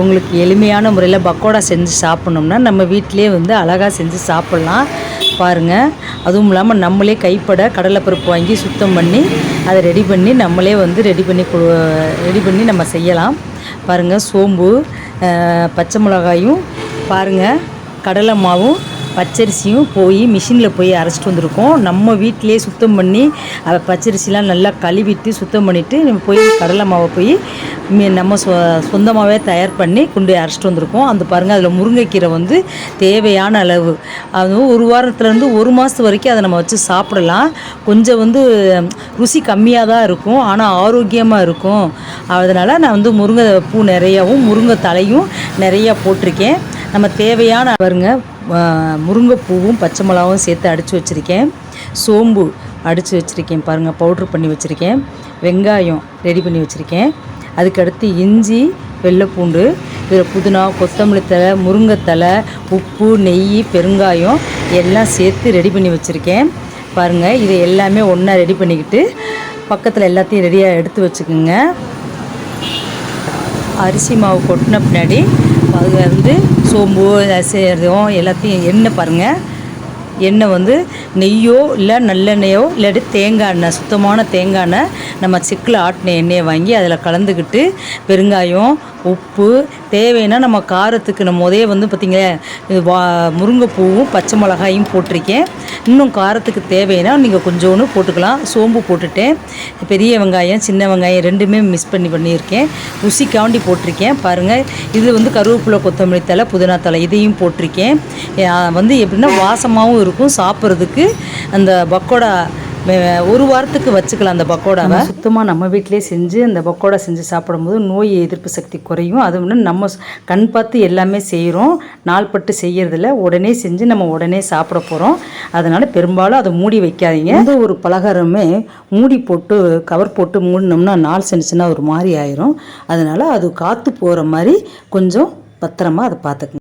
உங்களுக்கு எளிமையான முறையில் பக்கோடா செஞ்சு சாப்பிட்ணும்னா நம்ம வீட்டிலே வந்து அழகாக செஞ்சு சாப்பிட்லாம். பாருங்கள் அதுவும் இல்லாமல் நம்மளே கைப்பட கடலைப்பருப்பு வாங்கி சுத்தம் பண்ணி அதை ரெடி பண்ணி நம்மளே வந்து ரெடி பண்ணி ரெடி பண்ணி நம்ம செய்யலாம். பாருங்கள் சோம்பு பச்சை மிளகாயும் பாருங்கள் கடலை மாவும் பச்சரிசியும் போய் மிஷினில் போய் அரைச்சிட்டு வந்திருக்கோம். நம்ம வீட்டிலேயே சுத்தம் பண்ணி அதை பச்சரிசிலாம் நல்லா கழுவிட்டு சுத்தம் பண்ணிவிட்டு நம்ம போய் கடலை மாவை போய் மி- நம்ம சொ சொந்தமாகவே தயார் பண்ணி கொண்டு போய் அரைச்சிட்டு வந்திருக்கோம். அந்த பாருங்கள் அதில் முருங்கைக்கீரை வந்து தேவையான அளவு. அதுவும் ஒரு வாரத்துலேருந்து ஒரு மாதத்து வரைக்கும் அதை நம்ம வச்சு சாப்பிடலாம். கொஞ்சம் வந்து ருசி கம்மியாக தான் இருக்கும். ஆனால் ஆரோக்கியமாக இருக்கும். அதனால் நான் வந்து முருங்கை பூ நிறையாவும் முருங்கை தலையும் நிறையா போட்டிருக்கேன். நம்ம தேவையான பாருங்க முருங்கைப்பூவும் பச்சை மிளகாவும் சேர்த்து அடித்து வச்சுருக்கேன். சோம்பு அடித்து வச்சுருக்கேன் பாருங்கள் பவுட்ரு பண்ணி வச்சுருக்கேன். வெங்காயம் ரெடி பண்ணி வச்சுருக்கேன். அதுக்கடுத்து இஞ்சி வெள்ளைப்பூண்டு இதில் புதினா கொத்தமல்லி தழை முருங்கைத்தலை உப்பு நெய் பெருங்காயம் எல்லாம் சேர்த்து ரெடி பண்ணி வச்சுருக்கேன். பாருங்கள் இதை எல்லாமே ஒன்றா ரெடி பண்ணிக்கிட்டு பக்கத்தில் எல்லாத்தையும் ரெடியாக எடுத்து வச்சுக்கோங்க. அரிசி மாவு கொட்டின பின்னாடி அது வந்து சோம்பு சேரும் எல்லாத்தையும் எண்ணெய் பாருங்கள் எண்ணெய் வந்து நெய்யோ இல்லை நல்லெண்ணெயோ இல்லாட்டி தேங்காய் எண்ணெய் சுத்தமான தேங்காய் எண்ணெய் நம்ம சிக்கில் ஆட்டின எண்ணெயை வாங்கி அதில் கலந்துக்கிட்டு பெருங்காயம் உப்பு தேவைன்னா நம்ம காரத்துக்கு நம்ம முதே வந்து பார்த்திங்களே இது வா முருங்கைப்பூவும் பச்சை மிளகாயும் போட்டிருக்கேன். இன்னும் காரத்துக்கு தேவைன்னா நீங்கள் கொஞ்சோன்னு போட்டுக்கலாம். சோம்பு போட்டுட்டேன். பெரிய வெங்காயம் சின்ன வெங்காயம் ரெண்டுமே மிஸ் பண்ணி பண்ணியிருக்கேன். ருசிக்காண்டி போட்டிருக்கேன். பாருங்கள் இது வந்து கருவேப்பிலை கொத்தமல்லி தலை புதினா தலை இதையும் போட்டிருக்கேன். வந்து எப்படின்னா வாசமாகவும் இருக்கும். சாப்பிட்றதுக்கு அந்த பக்கோடா ஒரு வாரத்துக்கு வச்சுக்கலாம் அந்த பக்கோடாவை. சுத்தமாக நம்ம வீட்டிலே செஞ்சு அந்த பக்கோடா செஞ்சு சாப்பிடும்போது நோய் எதிர்ப்பு சக்தி குறையும். அது ஒன்று நம்ம கண் பார்த்து எல்லாமே செய்கிறோம் நாள்பட்டு செய்யறதில்ல. உடனே செஞ்சு நம்ம உடனே சாப்பிட போகிறோம் அதனால் பெரும்பாலும் அதை மூடி வைக்காதீங்க. எந்த ஒரு பலகாரமே மூடி போட்டு கவர் போட்டு மூடினோம்னா நாள் செஞ்சுச்சுன்னா ஒரு மாதிரி ஆயிரும். அதனால் அது காற்று போகிற மாதிரி கொஞ்சம் பத்திரமா அதை பார்த்துக்குங்க.